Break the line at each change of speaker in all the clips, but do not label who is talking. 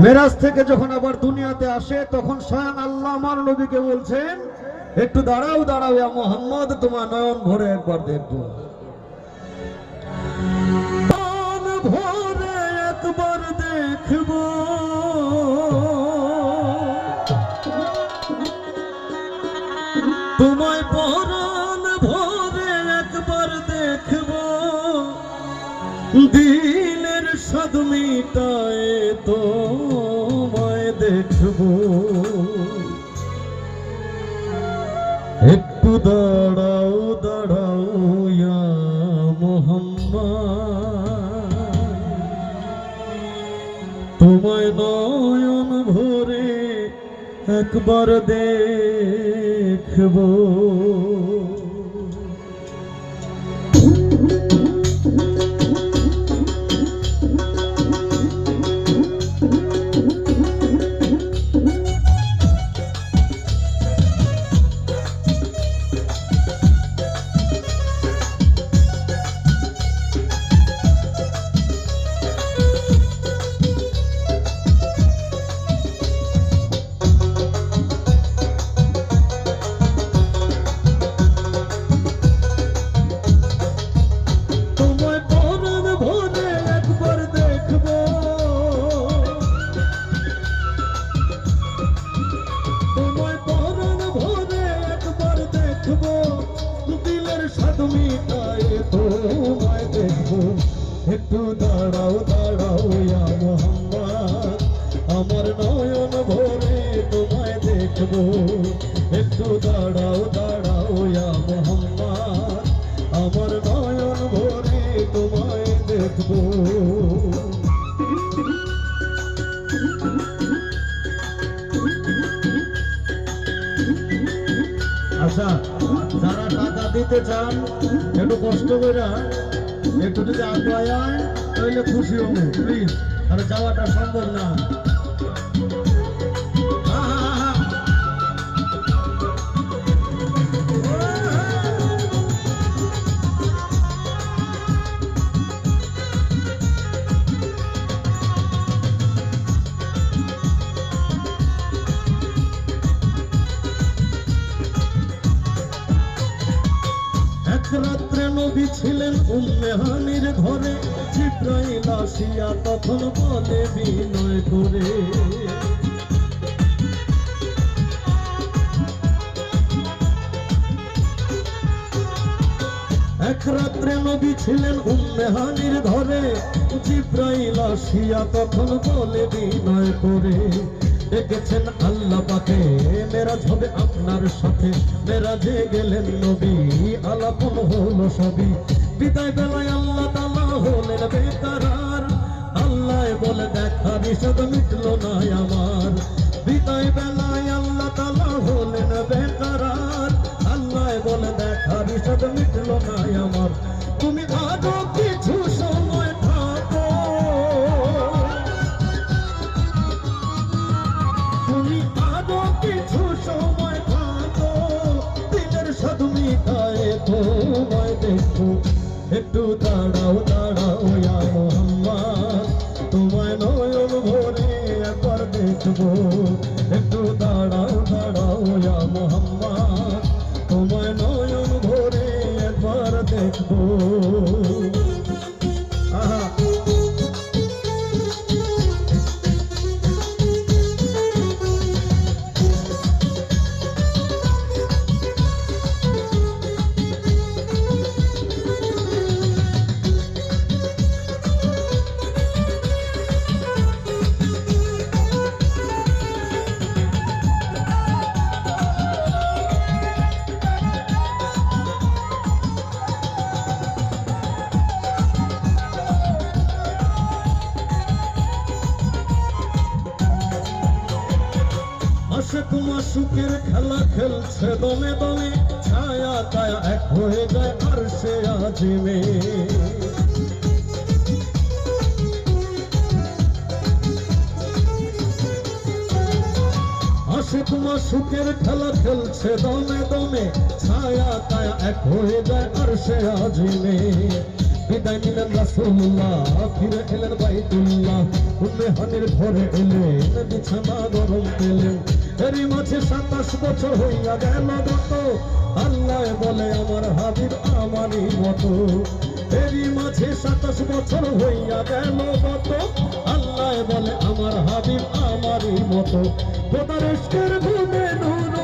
মেরাজ থেকে যখন আবার দুনিয়াতে আসে, তখন স্বয়ং আল্লাহ আমার নবীকে বলছেন, একটু দাঁড়াও দাঁড়াও, ইয়া মোহাম্মদ, তোমার নয়ন ভরে একবার দেখব। ভরে একবার দেখব। তোমায় পরাণ ভরে একবার দেখব। দিলের স্বাদ মিটায় তোমায় দেখব। একটু দাঁড়াও দাঁড়াও মোহাম্মদ। তোমায় নয়ন ভরে একবার দেখব। স্বাদ মিটায় তোমায় দেখব। একটু দাঁড়াও দাঁড়াও ইয়া মোহাম্মদ। আমার নয়ন ভরে তোমায় দেখব। একটু দাঁড়াও দাঁড়াও ইয়া মোহাম্মদ। আমার নয়ন ভরে তোমায় দেখব। আচ্ছা যারা টাকা দিতে চান, একটু কষ্ট করে একটু যদি আগ্রহ যায় তাহলে খুশি হবে প্লিজ তাহলে যাওয়াটা সম্ভব না। রাত্রে নবী ছিলেন উম্মেহানির ঘরে। জিব্রাইল আসিয়া তখন বলে বিনয় করে। এক রাত্রে নবী ছিলেন উম্মেহানির ঘরে। জিব্রাইল আসিয়া তখন বলে বিনয় করে। ডেকেছেন আল্লাহ পাকে। মেরাজ হবে আপনার সাথে। মেরাজে গেলেন নবী, আলাপন হলো সবই। বিদায় বেলায় আল্লাহ তালা হলেন বেকারার আল্লাহ বলে, দেখা, বিষদ মিটলো না আমার। তোমায় দেখব একটু দাঁড়াও দাঁড়াও মোহাম্মা মোহাম্মদ। তোমায় নয়ন ভরে একবার দেখব। একটু দাঁড়াও দাঁড়াও ইয়া মোহাম্মদ। তোমায় নয়ন ভরে একবার দেখব। আশে তোমার সুখের খেলা খেলছে দমে দমে ছায়া তায়া এক হয়ে যায় আর সে আজিমে আসে তোমার সুখের খেলা খেলছে দমে দমে ছায়া তায়া এক হয়ে যায় আর সে আজিমে বিদায় নিলেন রাসূলুল্লাহ, ফিরে এলেন বাইতুল্লাহ। উম্মে হানির ঘরে এলেন, বিছানা গরম পেলেন। এরই মাঝে সাতাশ বছর হইয়া গেল গত আল্লাহ বলে, আমার হাবিব আমারই মতো এরই মাঝে সাতাশ বছর হইয়া গেল গত আল্লাহ বলে, আমার হাবিব আমারই মতো খোদার ইশকের ঘুমে নূর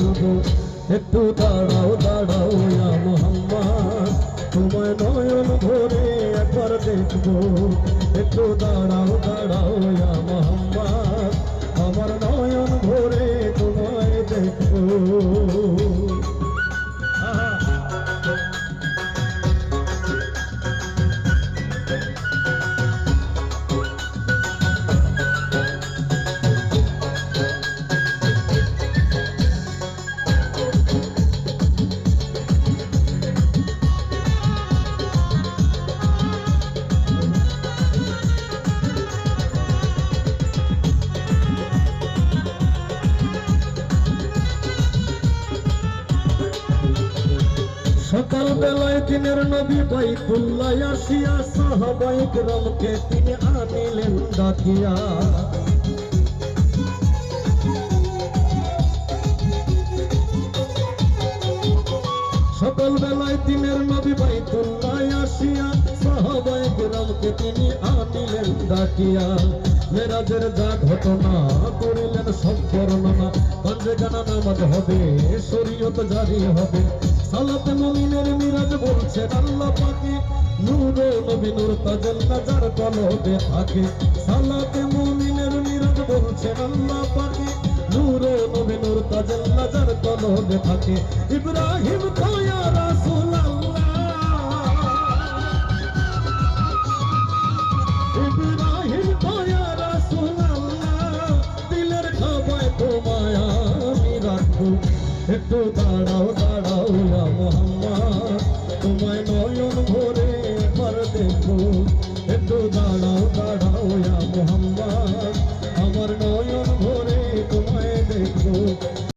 খেলব একটু দাঁড়াও দাঁড়াও ইয়া মোহাম্মদ। তোমায় নয়ন ভরে একবার দেখব। একটু দাঁড়াও দাঁড়াও ইয়া মোহাম্মদ। আমার নয়ন ভরে তোমায় দেখব। বেলায় দিনের নবী আসিয়া সাহাবাই গ্রামকে তিনি আনিলেন ডাকিয়া। সকাল বেলায় দিনের নবী বাইতুল্লাহ আসিয়া সাহাবাই গ্রামকে তিনি আনিলেন ডাকিয়া। মেরাজের যা ঘটনা করিলেন সব বর্ণনা, পঞ্জে গানা নামাজ হবে, শরীয়ত জারি হবে, সালাতে মিরাজ আল্লাহ পাকে, নূর নবী নূর তাজাল্লা যার কলবে থাকে সালাতে মুমিনের মিরাজ বলছেন আল্লাহ পাকে, নূর নবী নূর তাজাল্লা যার কলবে থাকে ইব্রাহিম কয়া রাসূলুল্লাহ। ইব্রাহিম কয়া রাসূলুল্লাহ, দিলের খাবায় তোমায় আমি রাখব। একটু দাঁড়াও দাঁড়াও, ইয়া মোহাম্মদ। একটু দাঁড়াও